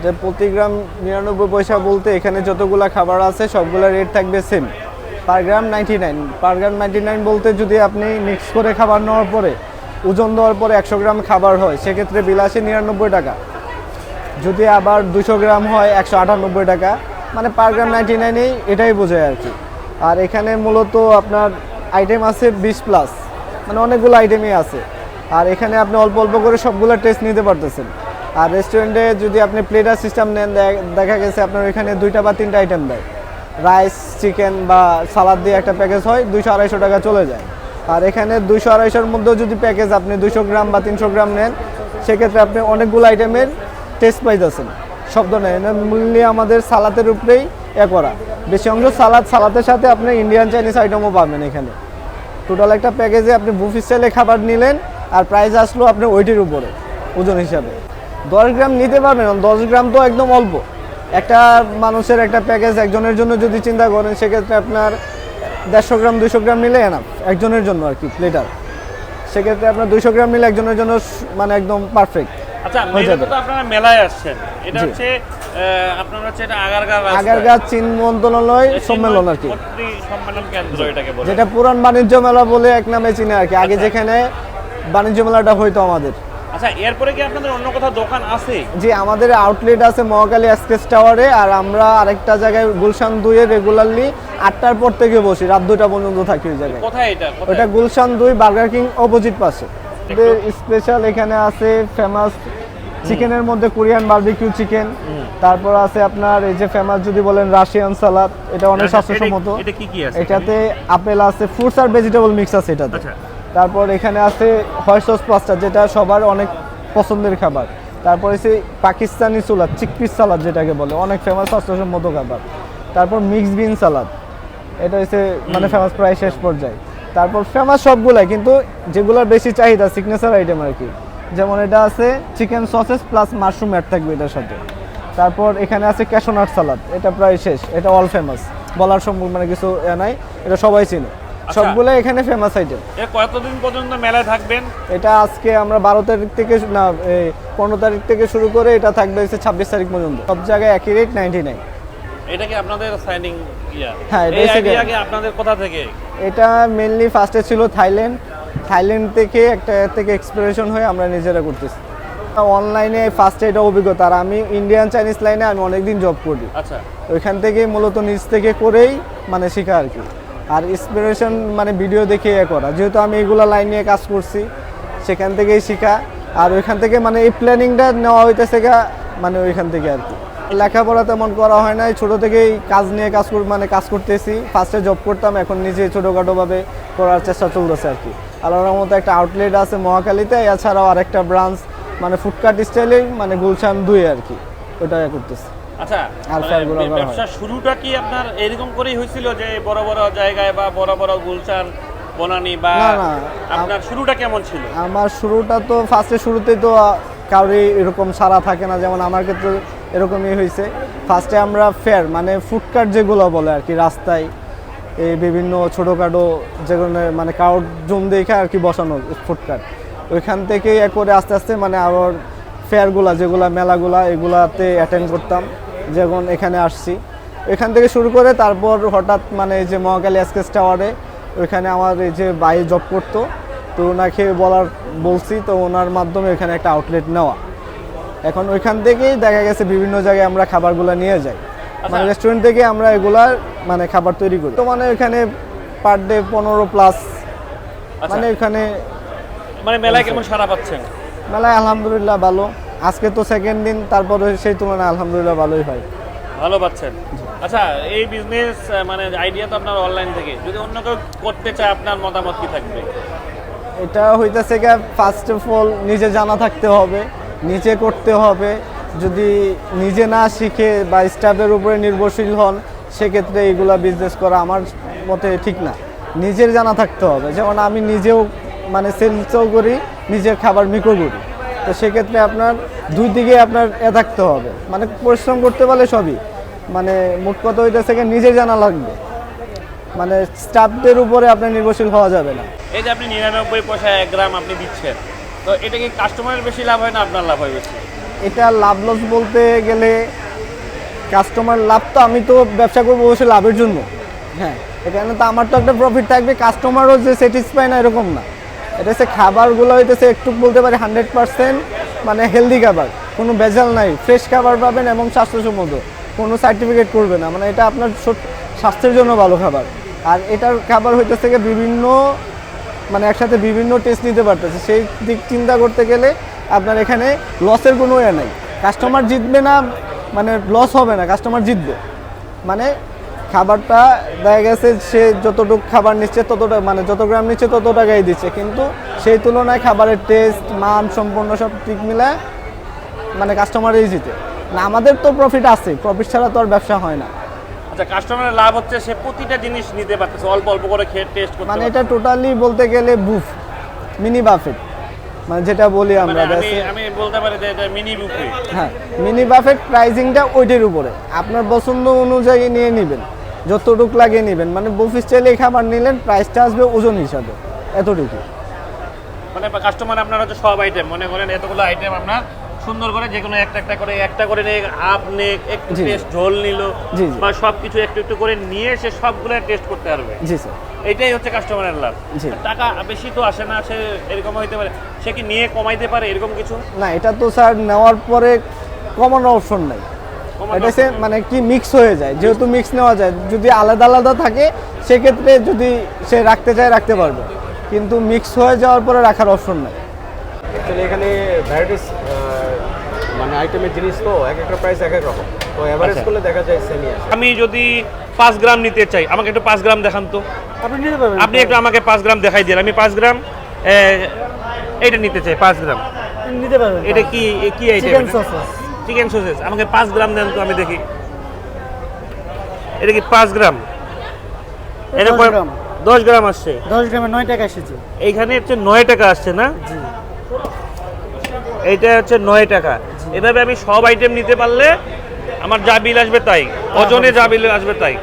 এটা প্রতি গ্রাম নিরানব্বই পয়সা বলতে এখানে যতগুলা খাবার আছে, সবগুলা রেট থাকবে same per gram ninety nine per gram ninety nine বলতে যদি আপনি মিক্স করে খাবার নেওয়ার পরে, ওজন দেওয়ার পরে একশো গ্রাম খাবার হয়, সেক্ষেত্রে বিল আসে নিরানব্বই টাকা। যদি আবার দুশো গ্রাম হয়, একশো আটানব্বই টাকা। মানে পার গ্রাম নাইনটি নাইনেই এটাই বোঝায় আর কি। আর এখানে মূলত আপনার আইটেম আছে বিশ প্লাস মানে অনেকগুলো আইটেমই আছে। আর এখানে আপনি অল্প অল্প করে সবগুলো টেস্ট নিতে পারতেছেন। আর রেস্টুরেন্টে যদি আপনি প্লেটার সিস্টেম নেন দেখা গেছে আপনার এখানে দুইটা বা তিনটা আইটেম দেয়। রাইস চিকেন বা সালাদ দিয়ে একটা প্যাকেজ হয়, দুইশো আড়াইশো টাকা চলে যায়। আর এখানে দুইশো আড়াইশোর মধ্যেও যদি প্যাকেজ আপনি দুইশো গ্রাম বা তিনশো গ্রাম নেন, সেক্ষেত্রে আপনি অনেকগুলো আইটেমের টেস্ট পাইতেছেন। সব ধরনের। মূল্যে আমাদের সালাতের উপরেই এ করা। বেশি অংশ সালাদ সালাতের সাথে আপনি ইন্ডিয়ান চাইনিজ আইটেমও পাবেন এখানে। টোটাল একটা প্যাকেজে আপনি বুফি স্টাইলে খাবার নিলেন, আর প্রাইস আসলো আপনার ওইটির উপরে, ওজন হিসাবে। দশ গ্রাম নিতে পারবেন দশ গ্রাম তো একদম অল্প। একটা মানুষের একটা প্যাকেজ একজনের জন্য যদি চিন্তা করেন সেক্ষেত্রে আপনার দেড়শো গ্রাম দুইশো গ্রাম নিলে এনাফ একজনের জন্য আর কি প্লেটার সেক্ষেত্রে আপনার দুইশো গ্রাম নিলে একজনের জন্য মানে একদম পারফেক্ট আচ্ছা আপনারা মেলায় আসছেন। এটা জি। হচ্ছে আপনার হচ্ছে এটা আগারগাঁও রাস্তায়। চীন মন্ত্রণালয় সম্মেলন আর কি। সম্মেলন কেন্দ্র এটাকে বলে। যেটা পুরান বাণিজ্য মেলা বলে এক নামে চিনে আর কি। আগে যেখানে বাণিজ্য মেলাটা হইতো আমাদের। আচ্ছা এরপরে কি আপনাদের অন্য কোথাও দোকান আছে? জি আমাদের আউটলেট আছে মহাকালী এক্সপ্রেস টাওয়ারে আর আমরা আরেকটা জায়গায় গুলশান দুইয়ে রেগুলারলি আটটার পর থেকে বসি রাত দুইটা পর্যন্ত থাকি ওই জায়গায়। কোথায় এটা? ওটা গুলশান দুই বার্গার কিং অপোজিট পাশে। স্পেশাল এখানে আছে ফেমাস চিকেনের মধ্যে কোরিয়ান বারবিকিউ চিকেন তারপর আছে আপনার এই যে ফেমাস যদি বলেন রাশিয়ান সালাদ এটা অনেক স্বাস্থ্যসম্মত। এটাতে আপেল আছে ফ্রুটস আর ভেজিটেবল মিক্স আছে এটাতে। আচ্ছা। তারপর এখানে আছে হোয়াইট সস পাস্তা যেটা সবার অনেক পছন্দের খাবার। তারপর এসে পাকিস্তানি সুলাদ চিকপিস সালাদ যেটাকে বলে অনেক ফেমাস স্বাস্থ্যসম্মত খাবার। তারপর মিক্স বিন সালাদ এটা হচ্ছে মানে ফেমাস প্রায় শেষ পর্যায়ে। তারপর ফেমাস সবগুলাই কিন্তু যেগুলোর বেশি চাহিদা সিগনেচার আইটেম আর কি। যেমন এটা আছে chicken sausage plus mushroom add থাকবে এটার সাথে। তারপর এখানে আছে ক্যাশোনাট সালাদ এটা প্রায় শেষ এটা অল ফেমাস বলার সম্ভব মানে কিছু এ নাই এটা সবাই চিনে। সবগুলো এখানে ফেমাস আইটেম এ কতদিন পর্যন্ত মেলায় থাকবেন? এটা আজকে আমরা বারো তারিখ থেকে না পনেরো তারিখ থেকে শুরু করে এটা থাকবে হচ্ছে ছাব্বিশ তারিখ পর্যন্ত। সব জায়গায় একই রেট নাইনটি নাইন এটা কি আপনাদের সাইনিং হ্যাঁ, কি আপনাদের কোথা থেকে? এটা মেনলি ফার্স্টে ছিল থাইল্যান্ড থাইল্যান্ড থেকে একটা থেকে এক্সপিরেশন হয়ে আমরা নিজেরা করতেছি। অনলাইনে ফার্স্টে এটা অভিজ্ঞতা। আর আমি ইন্ডিয়ান চাইনিজ লাইনে আমি অনেকদিন জব করি। আচ্ছা। ওইখান থেকে মূলত নিজ থেকে করেই মানে শেখা আর কি। আর ইন্সপিরেশন মানে ভিডিও দেখে এ করা। যেহেতু আমি এগুলো লাইন নিয়ে কাজ করছি, সেখান থেকেই শেখা। আর ওইখান থেকে মানে এই প্ল্যানিংটা নেওয়া হইতেছে মানে ওইখান থেকে আর কি। লেখাপড়া তেমন করা হয় নাই। ছোটো থেকেই কাজ নিয়ে কাজ কর মানে কাজ করতেছি। ফার্স্টে জব করতাম, এখন নিজে ছোটোখাটোভাবে করার চেষ্টা চলতেছে আর কি। আল্লাহর মতো একটা আউটলেট আছে মহাকালীতে এছাড়াও আরেকটা ব্রাঞ্চ মানে ফুডকার্ট স্টাইলেই মানে গুলশান দুই আর কি। ওটা করতেছে। আচ্ছা মানে। ব্যবসার শুরুটা কি আপনার এরকম করেই হয়েছিল যে বড় বড় জায়গায় বা বড় বড় গুলশান বনানি বা আপনার শুরুটা কেমন ছিল? আমার শুরুটা তো ফার্স্টে শুরুতে তো কাউরি এরকম সারা থাকে না যেমন আমার ক্ষেত্রে এরকমই হয়েছে। ফার্স্টে আমরা ফেয়ার মানে ফুডকার্ট যেগুলো বলে আর কি রাস্তায় এই বিভিন্ন ছোটোখাটো যেগুলো মানে কাউর জুম দেখে আর কি বসানো ফুডকার্ট ওইখান থেকে এ করে আস্তে আস্তে মানে আবার ফেয়ারগুলা যেগুলা মেলাগুলা এগুলাতে অ্যাটেন্ড করতাম। যেমন এখানে আসছি এখান থেকে শুরু করে তারপর হঠাৎ মানে এই যে মহাকালী এসকেস টাওয়ারে ওইখানে আমার এই যে ভাই জব করতো তো ওনাকে বলার বলছি তো ওনার মাধ্যমে এখানে একটা আউটলেট নেওয়া। এখন ওইখান থেকেই দেখা গেছে বিভিন্ন জায়গায় আমরা খাবারগুলো নিয়ে যাই। মানে রেস্টুরেন্ট থেকে আমরা এগুলার মানে খাবার তৈরি করি। তো মানে ওইখানে পার ডে পনেরো প্লাস আচ্ছা। মানে ওইখানে মানে মেলায় কেমন সারা পাচ্ছেন? মেলায় আলহামদুলিল্লাহ ভালো। আজকে তো সেকেন্ড দিন তারপরে সেই তুলনায় আলহামদুলিল্লাহ ভালোই হয়। ভালো পাচ্ছেন। আচ্ছা এই বিজনেস মানে আইডিয়া তো আপনার অনলাইন থেকে। যদি অন্য কেউ করতে চায় আপনার মতামত কি থাকবে? এটা হইতেছে গিয়ে ফার্স্ট অফ অল নিজে জানা থাকতে হবে নিজে করতে হবে। যদি নিজে না শিখে বা স্টাফের উপরে নির্ভরশীল হন সেক্ষেত্রে এইগুলা বিজনেস করা আমার মতে ঠিক না। নিজের জানা থাকতে হবে। যেমন আমি নিজেও মানে সেলসও করি নিজের খাবার মিকো করি। তো সেক্ষেত্রে আপনার দুই দিকে আপনার এ থাকতে হবে। মানে পরিশ্রম করতে পারলে সবই। মানে মোট কথা হইতেছে নিজে জানা লাগবে। মানে স্টাফদের উপরে আপনার নির্ভরশীল হওয়া যাবে না। এই যে আপনি নিরানব্বই পয়সা এক গ্রাম আপনি দিচ্ছেন তো এটা কি কাস্টমারের বেশি লাভ হয় না আপনার লাভ হয় বেশি? এটা লাভ লস বলতে গেলে কাস্টমার লাভ তো আমি তো ব্যবসা করব অবশ্যই লাভের জন্য। হ্যাঁ। এখানে তো আমার তো একটা প্রফিট থাকবে কাস্টমারও যে স্যাটিসফাই না এরকম না। এটা হচ্ছে খাবারগুলো হইতেছে একটু বলতে পারি হান্ড্রেড পার্সেন্ট মানে হেলদি খাবার। কোনো ভেজাল নাই ফ্রেশ খাবার পাবেন এবং স্বাস্থ্যসম্মত। কোনো সার্টিফিকেট করবে না মানে এটা আপনার স্বাস্থ্যের জন্য ভালো খাবার। আর এটার খাবার হইতেছে বিভিন্ন মানে একসাথে বিভিন্ন টেস্ট নিতে পারতেছে। সেই দিক চিন্তা করতে গেলে আপনার এখানে লসের কোনো ইয়ে নাই। কাস্টমার জিতবে না মানে লস হবে না কাস্টমার জিতবে। মানে খাবারটা দেখা গেছে সে যতটুকু খাবার নিচ্ছে ততটা মানে যত গ্রাম নিচ্ছে তত টাকাই দিচ্ছে। কিন্তু সেই তুলনায় খাবারের টেস্ট মান সম্পূর্ণ সব ঠিক মিলে মানে কাস্টমারই জিতে। না আমাদের তো প্রফিট আছে প্রফিট ছাড়া তো আর ব্যবসা হয় না। আচ্ছা কাস্টমারের লাভ হচ্ছে সে প্রতিটা জিনিস নিতে পারতেছে অল্প অল্প করে খেয়ে টেস্ট করতে মানে এটা টোটালি বলতে গেলে বুফ মিনি বাফেট মানে যেটা বলি মানে আমরা আমি আমি বলতে পারি যে এটা মিনি বুফে হ্যাঁ মিনি বাফেট প্রাইজিংটা ওইটার উপরে। আপনার পছন্দ অনুযায়ী নিয়ে নেবেন। যতটুক লাগিয়ে নেবেন মানে বুফ স্টাইলে খাবার নিলেন প্রাইসটা আসবে ওজন হিসাবে এতটুকু। মানে কাস্টমার আপনার হচ্ছে সব আইটেম মনে করেন এতগুলো আইটেম আপনার সুন্দর করে যে কোনো একটা একটা করে একটা করে নিয়ে আপ নিয়ে একটু। টেস্ট ঝোল নিল। বা সব কিছু একটু একটু করে নিয়ে সে সবগুলো টেস্ট করতে পারবে। জি স্যার এটাই হচ্ছে কাস্টমারের লাভ। টাকা বেশি তো আসে না সে এরকম হইতে পারে। সে কি নিয়ে কমাইতে পারে এরকম কিছু? না এটা তো স্যার নেওয়ার পরে কমানোর অপশন নাই। এটা মানে কি মিক্স হয়ে যায় যেহেতু মিক্স নেওয়া যায় যদি আলাদা আলাদা থাকে সেক্ষেত্রে যদি সে রাখতে চায় রাখতে পারবে। কিন্তু মিক্স হয়ে যাওয়ার পরে রাখার অপশন নাই। অ্যাকচুয়ালি এখানে ভ্যারাইটিস মানে আইটেমের জিনিস তো এক একটা প্রাইস এক এক রকম। তো অ্যাভারেজ আচ্ছা। করলে দেখা যায় সেমই আসে আমি যদি পাঁচ গ্রাম নিতে চাই আমাকে একটু পাঁচ গ্রাম দেখান তো। আপনি নিতে পারবেন। আপনি একটু আমাকে পাঁচ গ্রাম দেখাই দিন। আমি পাঁচ গ্রাম এ, এইটা নিতে চাই পাঁচ গ্রাম। নিতে পারবেন। এটা কি কি আইটেম চিকেন সসেস আমাকে পাঁচ গ্রাম দেন তো আমি দেখি। এটা কি পাঁচ গ্রাম? এটা দশ গ্রাম। দশ গ্রাম আসছে? দশ গ্রামে নয় টাকা এসেছে। এইখানে হচ্ছে নয় টাকা আসছে না? এইটা হচ্ছে নয় টাকা। এভাবে আমি সব আইটেম নিতে পারলে আমার যা বিল আসবে তাই। ওজনে যা বিল আসবে তাই।